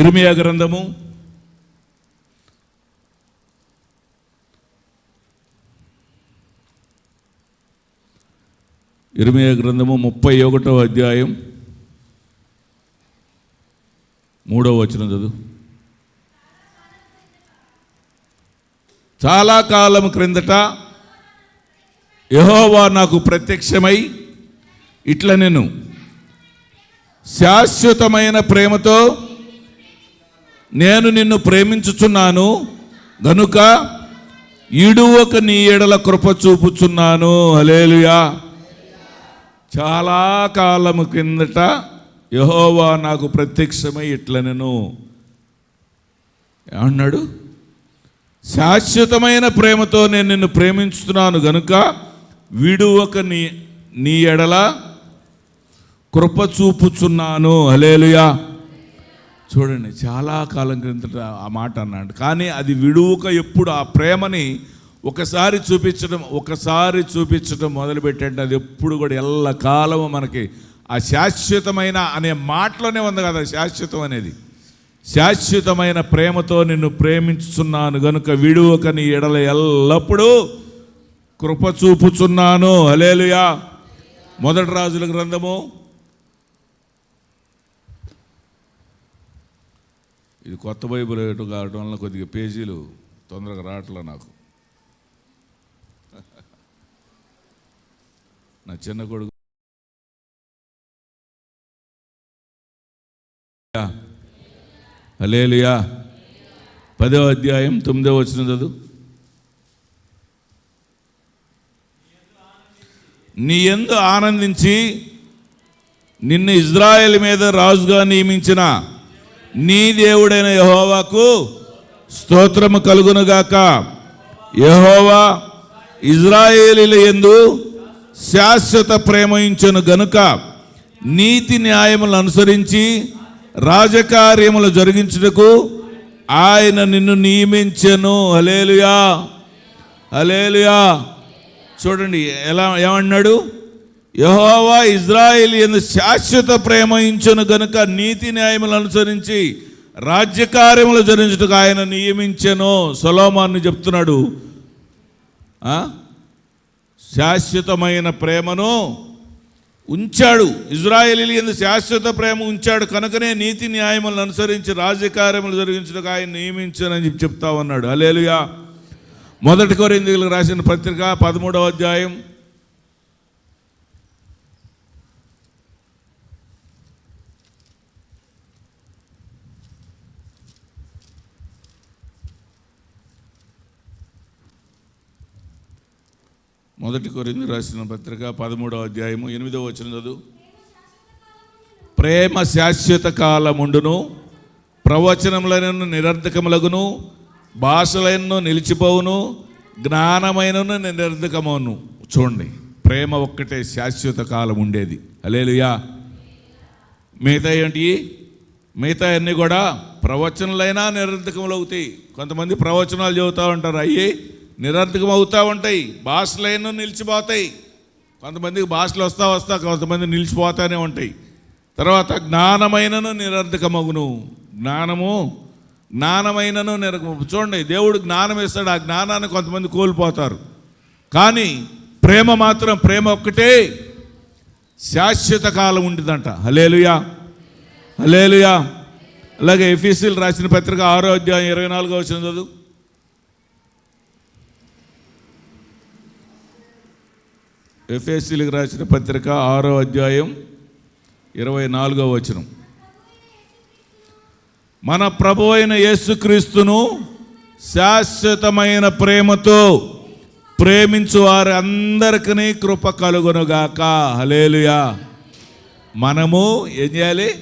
ఇర్మియా గ్రంథము ఇర్మియా గ్రంథము ముప్పై ఒకటో అధ్యాయం మూడో వచనం చదువు. చాలా కాలం క్రిందట యహోవా నాకు ప్రత్యక్షమై ఇట్లా నేను శాశ్వతమైన ప్రేమతో నేను నిన్ను ప్రేమించుచున్నాను గనుక ఇడువక నీ ఎడల కృప చూపుచున్నాను. అలేలుయా చాలా కాలము కిందట యహోవా నాకు ప్రత్యక్షమై ఇట్లా నేను ఏమన్నాడు? శాశ్వతమైన ప్రేమతో నేను నిన్ను ప్రేమించుతున్నాను గనుక విడువక నీ నీ ఎడల కృప చూపుచున్నాను. అలేలుయా చూడండి చాలా కాలం క్రిందట ఆ మాట అన్నాడు. కానీ అది విడువక ఎప్పుడు ఆ ప్రేమని ఒకసారి చూపించడం ఒకసారి చూపించడం మొదలుపెట్టండి అది ఎప్పుడు కూడా ఎల్ల కాలము మనకి ఆ శాశ్వతమైన అనే మాటలోనే ఉంది కదా శాశ్వతం అనేది. శాశ్వతమైన ప్రేమతో నిన్ను ప్రేమించుతున్నాను గనుక విడువక నీ ఎడల ఎల్లప్పుడూ కృప చూపుచున్నాను. అలేలుయా మొదటి రాజుల గ్రంథము ఇది కొత్త బైబుల్ ఏటు కావడం వల్ల కొద్దిగా పేజీలు తొందరగా రావట్లే నాకు. నా చిన్న కొడుకు అలేలుయా పదో అధ్యాయం తొమ్మిదో వచ్చిన చదువు. నీ ఎందు ఆనందించి నిన్ను ఇజ్రాయెల్ మీద రాజుగా నియమించిన నీ దేవుడైన యహోవాకు స్తోత్రము కలుగునుగాక. యహోవా ఇజ్రాయేలీల ఎందు శాశ్వత ప్రేమించను గనుక నీతి న్యాయములను అనుసరించి రాజకార్యములు జరిగించుటకు ఆయన నిన్ను నియమించను. హలేలుయా హలేలుయా చూడండి ఎలా ఏమన్నాడు? యహోవా ఇజ్రాయిల్ ఎందు శాశ్వత ప్రేమించును గనుక నీతి న్యాయములు అనుసరించి రాజ్యకార్యములు జరిగించుటకు ఆయన నియమించెను. సొలోమాన్ని చెప్తున్నాడు. శాశ్వతమైన ప్రేమను ఉంచాడు. ఇజ్రాయేలీ ఎందు శాశ్వత ప్రేమ ఉంచాడు కనుకనే నీతి న్యాయములను అనుసరించి రాజ్యకార్యములు జరిగించడానికి ఆయన నియమించానని చెప్పి చెప్తా ఉన్నాడు. అలేలుయా మొదటి కొరిందులకు రాసిన పత్రిక పదమూడవ అధ్యాయం మొదటి కొరింది రాసిన పత్రిక పదమూడవ అధ్యాయము ఎనిమిదవ వచ్చిన చదువు. ప్రేమ శాశ్వత కాలముండును ప్రవచనములైన నిరర్ధకములగును భాషలైన నిలిచిపోవును జ్ఞానమైనను నిరర్ధకమును చూడండి ప్రేమ ఒక్కటే శాశ్వత కాలం ఉండేది అలేలుయా మిగతా ఏంటి? మిగతా అన్నీ కూడా ప్రవచనలైనా నిరర్ధకములు అవుతాయి కొంతమంది ప్రవచనాలు చెబుతూ ఉంటారు. అయ్యి నిరర్థకం అవుతూ ఉంటాయి భాషలైనా నిలిచిపోతాయి. కొంతమందికి భాషలు వస్తా వస్తా కొంతమంది నిలిచిపోతానే ఉంటాయి. తర్వాత జ్ఞానమైనను నిరర్థకమగును. జ్ఞానము జ్ఞానమైనను నిరకము చూడండి దేవుడు జ్ఞానం ఇస్తాడు ఆ జ్ఞానాన్ని కొంతమంది కోల్పోతారు. కానీ ప్రేమ మాత్రం ప్రేమ ఒక్కటే. శాశ్వత కాలం ఉంటుందంట హలేలుయా హలేలుయా అలాగే ఎఫీసీలు రాసిన పత్రిక ఆరో అధ్యాయం ఇరవై నాలుగో వచ్చిన చదువు. ఎఫ్ఎస్సీలకు రాసిన పత్రిక ఆరో అధ్యాయం ఇరవై నాలుగో వచనం. మన ప్రభు అయిన యేసుక్రీస్తును శాశ్వతమైన ప్రేమతో ప్రేమించు వారి అందరికీ కృప కలుగునుగాక. హలేలుయా మనము ఏం చేయాలి?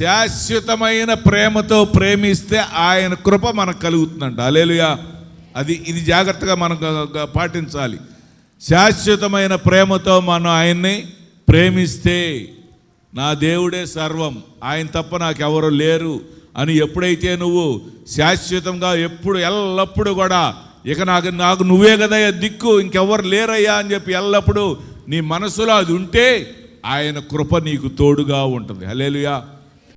శాశ్వతమైన ప్రేమతో ప్రేమిస్తే ఆయన కృప మనకు కలుగుతుందంట. అలేలుయా అది ఇది జాగ్రత్తగా మనం పాటించాలి. శాశ్వతమైన ప్రేమతో మనం ఆయన్ని ప్రేమిస్తే నా దేవుడే సర్వం. ఆయన తప్ప నాకెవరు లేరు అని ఎప్పుడైతే నువ్వు శాశ్వతంగా ఎప్పుడు ఎల్లప్పుడూ కూడా ఇక నాకు నాకు నువ్వే కదయ్యా దిక్కు ఇంకెవ్వరు లేరయ్యా అని చెప్పి ఎల్లప్పుడూ నీ మనసులో అది ఉంటే ఆయన కృప నీకు తోడుగా ఉంటుంది. హలేలుయా